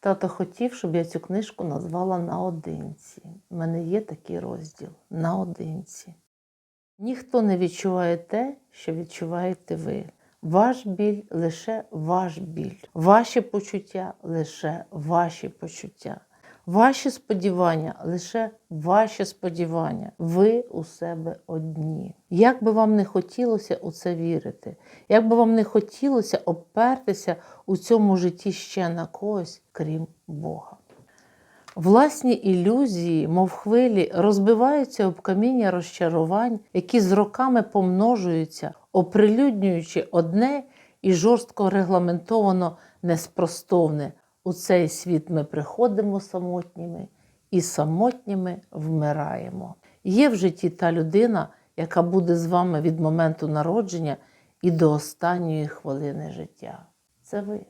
Тато хотів, щоб я цю книжку назвала наодинці. У мене є такий розділ наодинці. Ніхто не відчуває те, що відчуваєте ви. Ваш біль лише ваш біль, ваші почуття лише ваші почуття. Ваші сподівання лише ваші сподівання. Ви у себе одні. Як би вам не хотілося у це вірити, як би вам не хотілося опертися у цьому житті ще на когось, крім Бога. Власні ілюзії, мов хвилі, розбиваються об каміння розчарувань, які з роками помножуються, оприлюднюючи одне і жорстко регламентовано неспростовне. У цей світ ми приходимо самотніми і самотніми вмираємо. Є в житті та людина, яка буде з вами від моменту народження і до останньої хвилини життя. Це ви.